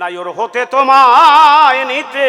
নায়র হতে তোমায় নিতে।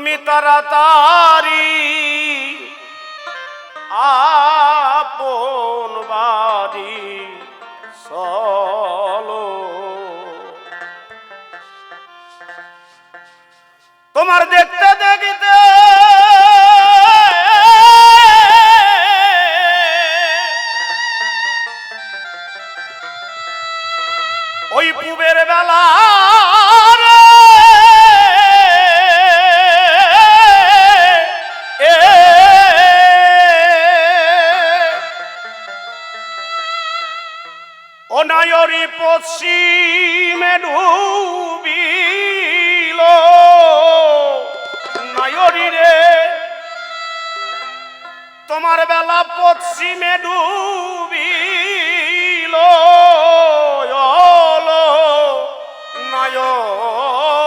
তুমি তাড়াতাড়ি আপন বাড়ি চলো। তোমার দেখতে অনায়রি পশ্চিমে ডুবিল। নায়রি রে তোমার বেলা পশ্চিমে ডুবিল। নায়রি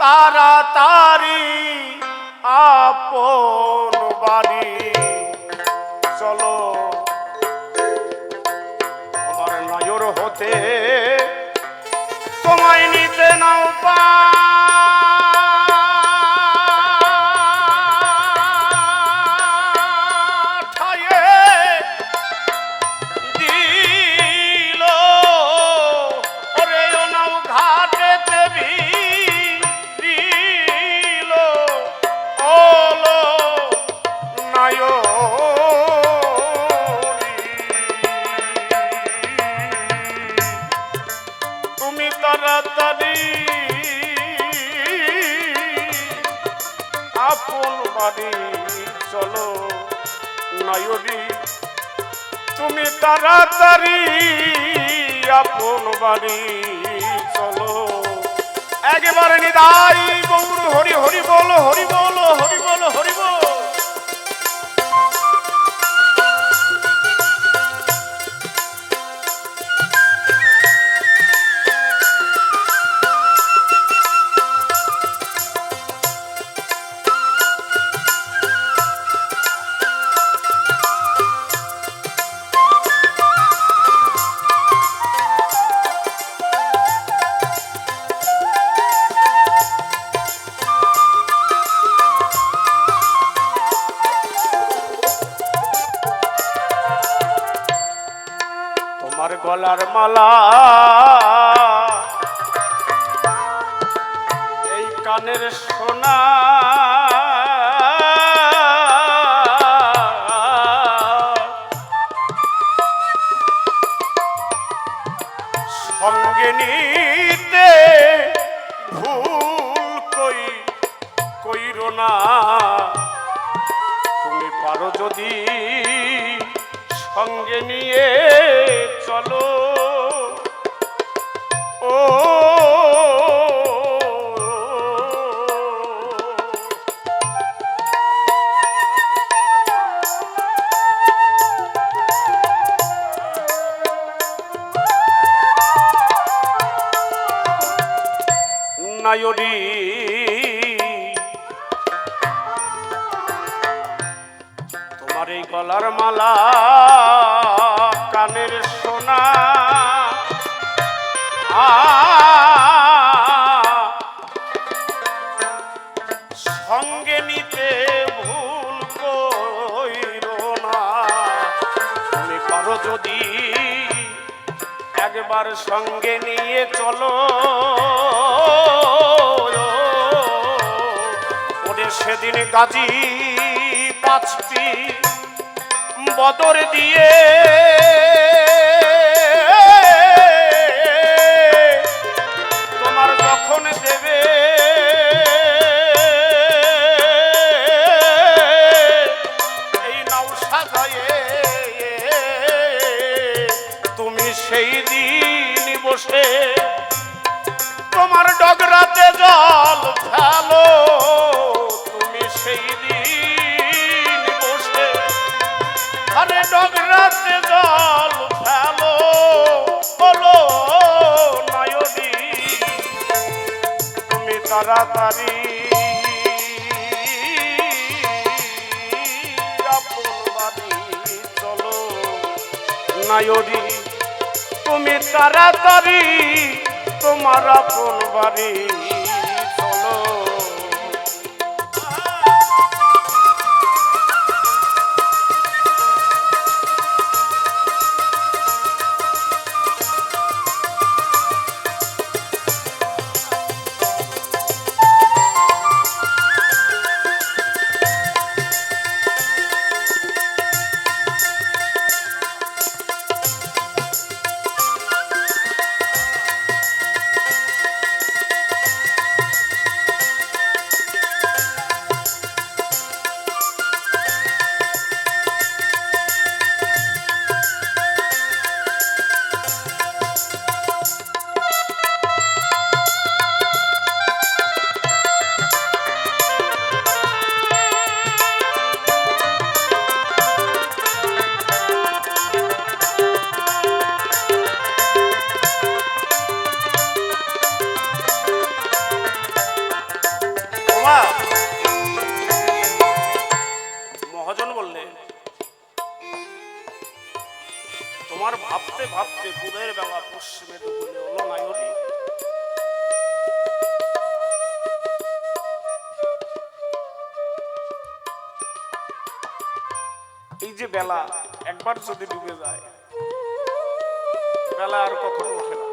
তাড়াতাড়ি আপন বাড়ি চলো। তোমার নজর হতে তোমায় নিতে নাও পাঠায়ে একেবারে গলার মালা। এই কানের সোনা। সঙ্গে কইর না। তুমি পারো যদি সঙ্গে নিয়ে চলো। ও সঙ্গে নিতে ভুল না। তুমি পারো যদি একবার সঙ্গে নিয়ে চলো। ওরে সেদিন গাজী পাঁচটি বদর দিয়ে তাড়াতাড়ি। চলো। নায়রি তুমি তাড়াতাড়ি তোমার আপন বাড়ি যদি ডুবে যায়, বেলা আর কখনো ওঠে না।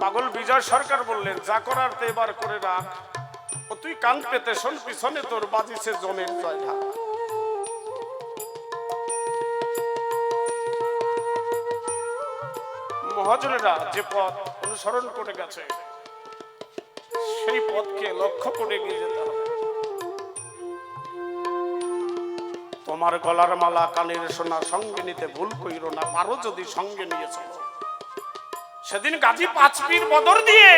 পাগল বিজয় সরকার বললেন, যা করার তো এবার করে রাখ। ও তুই কান পেতে শোন, পিছনে তোর বাজিছে জমের জয়ঢা মহাজনেরা যে পথ অনুসরণ করে গেছে, সেই পথকে লক্ষ্য করে গিয়ে যেতে হবে। তোমার গলার মালা কানের সোনা সঙ্গে নিতে ভুল কইরো না, পারো যদি সঙ্গে নিয়ে চলো। সেদিন গাজী পাঁচপির বদর দিয়ে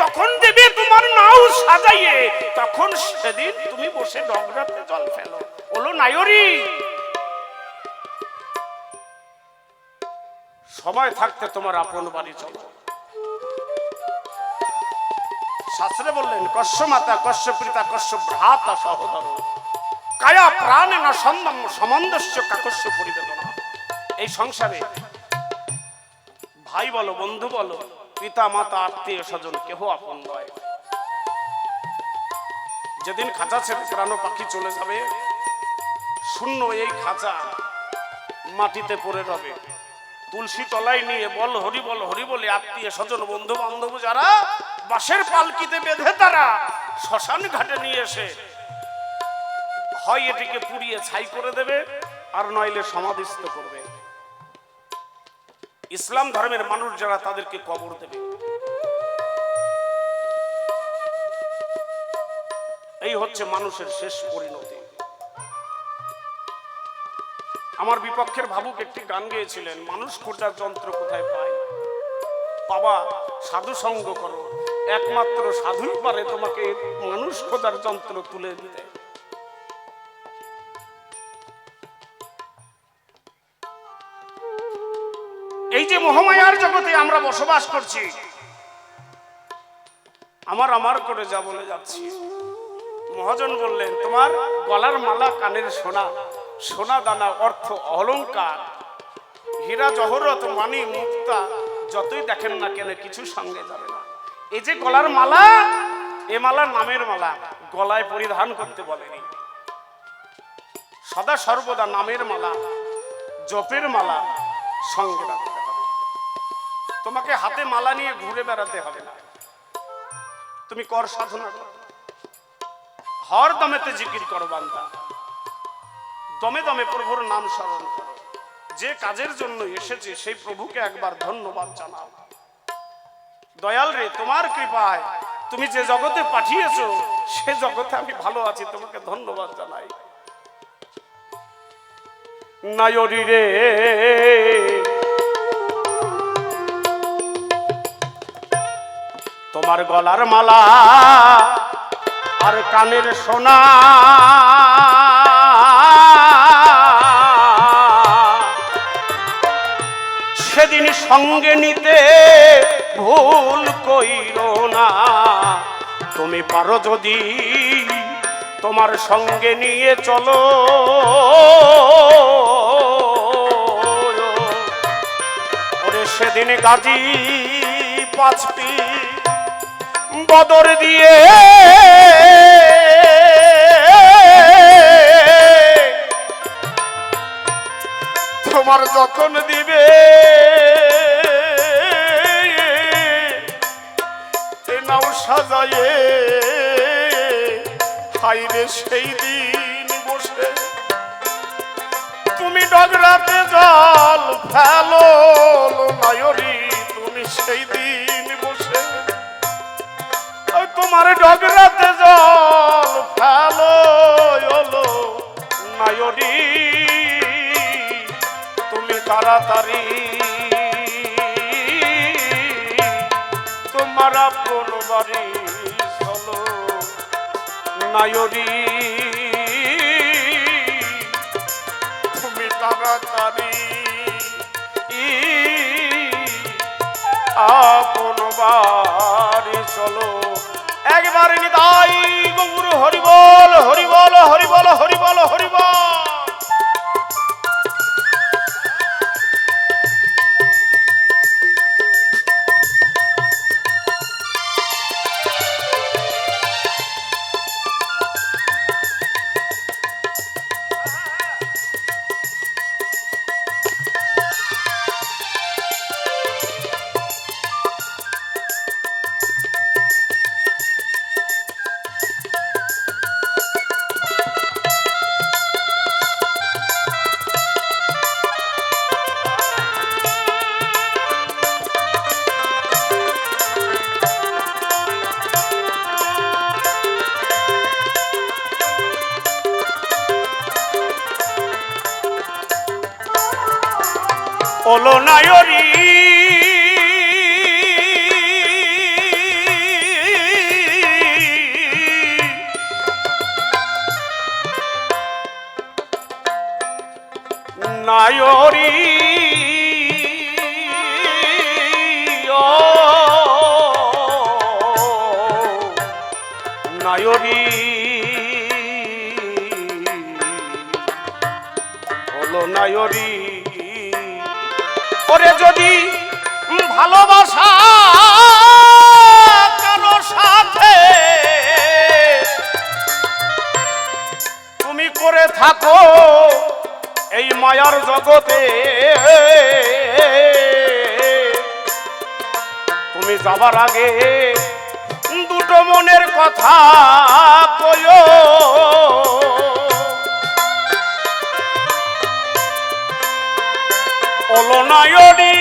যখন দেবে তোমার নাও সাজাইয়ে, তখন সেদিন তুমি বসে ডগরাতে জল ফেলো। বলো নায়রি। সময় থাকতে তোমার আপন বাড়ি চলো। শাস্ত্রে বললেন কশ্য মাতা কশ্য পিতা কশ্য ভ্রাতা সহোদর। কায়া প্রাণে না সম্মান সমন্দস্য কাকস্য পরিবেদনা। এই সংসারে ভাই বলো, বন্ধু বলো, পিতা, মাতা, আত্মীয় স্বজন, কেহ আপন নয়। যেদিন খাঁচা ছেড়ে প্রাণ পাখি চলে যাবে, শূন্য এই খাঁচা মাটিতে পড়ে রবে। তুলসী তলায় নিয়ে বল, হরি বল, হরি বলে আত্মীয় স্বজন বন্ধু বান্ধব যারা, বাঁশের পালকিতে বেঁধে তারা, শ্মশান ঘাটে নিয়ে এসে হয় এটিকে পুড়িয়ে ছাই করে দেবে আর নইলে সমাধিস্থ করবে। ইসলাম ধর্মের মানুষ যারা তাদেরকে কবর দেবে। এই হচ্ছে মানুষের শেষ পরিণতি। আমার বিপক্ষের ভাবুক একটি গান গেয়েছিলেন, মানুষ খোঁজার যন্ত্র কোথায় পায়? বাবা, সাধু সঙ্গ করো। একমাত্র সাধুই পারে তোমাকে মানুষ খোঁজার যন্ত্র তুলে দিতে। আমরা বসবাস করছি। আমার আমার করে যা বলে যাচ্ছি। মহাজন বললেন, তোমার গলার মালা কানের সোনা সোনা দানা অর্থ অলংকার হীরা, জহরত, মানি, মুক্তা, যতই দেখেন না কেন কিছু সঙ্গে যাবে না। এই যে গলার মালা, এ মালা নামের মালা, গলায় পরিধান করতে বলেনি। সদা সর্বদা নামের মালা, জপের মালা, সঙ্গে হবে তোমাকে হাতে মালা নিয়ে ঘুরে বেড়াতে হবে না। তুমি কর সাধনা করো। হর দমেতে জিকির করো বান্দা। দমে দমে প্রভুর নাম স্মরণ করো। যে কাজের জন্য এসেছে সেই প্রভুকে একবার ধন্যবাদ জানাও। দয়াল রে, তোমার কৃপায় তুমি যে জগতে পাঠিয়েছ, সে জগতে আমি ভালো আছি, তোমাকে ধন্যবাদ জানাই। নায়রি রে তোমার গলার মালা আর কানের সোনা। সেদিন সঙ্গে নিতে ভুল কইর না। তুমি পারো যদি তোমার সঙ্গে নিয়ে চলো। সেদিন গাজী পাঁচটি বদর দিয়ে। তোমার যখন দিবে। নাও সাজায়ে হাইরে সেই দিন বসে। তুমি ডগরাতে জল ফেলো, নায়রি, তুমি সেই দিন তোমার ডগরাতে জল ফেলো ওলো নায়রি তুমি তাড়াতাড়ি, তোমার আপন বাড়ি চলো নায়রি তুমি তাড়াতাড়ি, আপন বাড়ি চলো একবার নিতাই গৌর হরিবল হরিবল হরিবল হরিবল হরিবল ওলো নায়রি নায়রি হলো নায়রি ওরে যদি ভালোবাসা কারও সাথে, তুমি করে থাকো এই মায়ার জগতে। তুমি যাবার আগে দুটো মনের কথা কয়ো অলনায়রি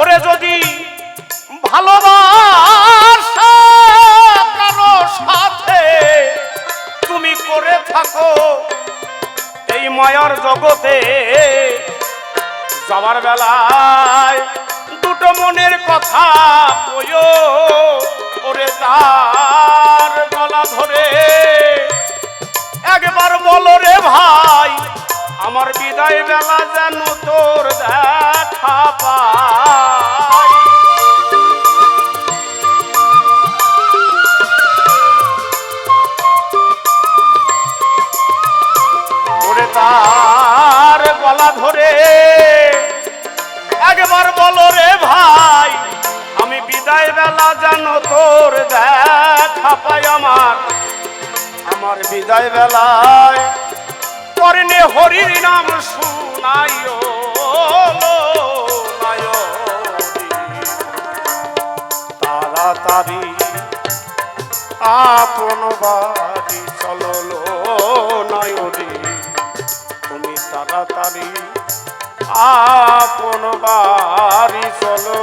ওরে যদি ভালোবাসা কারও সাথে তুমি করে থাকো এই মায়ার জগতে যাবার বেলায় দুটো মনের কথা বইও ওরে তার গলা ধরে। একবার বলো রে ভাই, আমার বিদায় বেলা যেন তোর দেখা পাই। ওরে তার গলা ধরে। একবার বলো রে ভাই, আমি বিদায় বেলা যেন তোর দেখা পাই আমার। আমার বিদায় বেলায় কর্ণে হরির নাম শুনাইও তাড়াতাড়ি। আপন বাড়ি চলো নয়রি তুমি তাড়াতাড়ি আপন বাড়ি চলো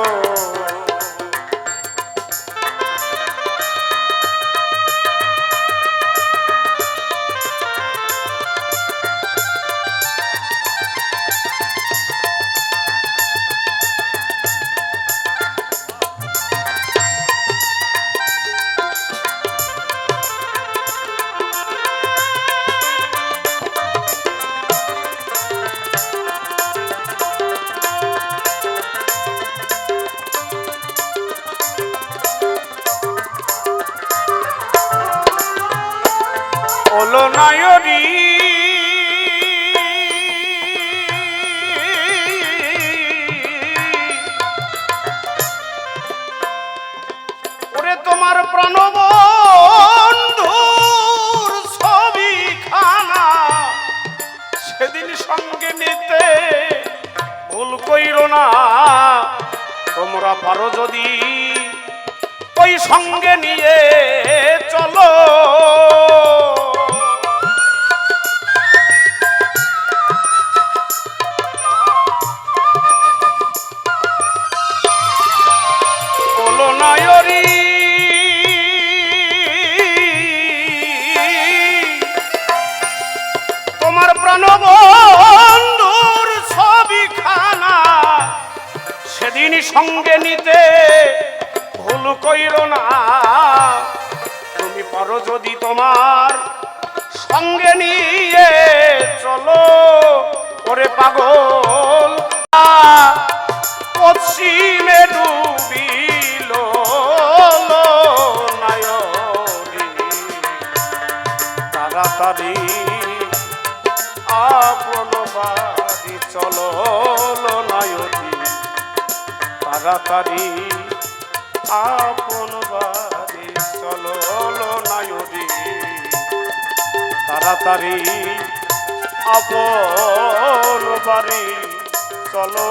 অসীমে ডুবিল তাড়াতাড়ি আপন বাড়ি চলো নায়নী তাড়াতাড়ি আপন বাড়ি চলো নায়নী তাড়াতাড়ি আপন বাড়ি চলো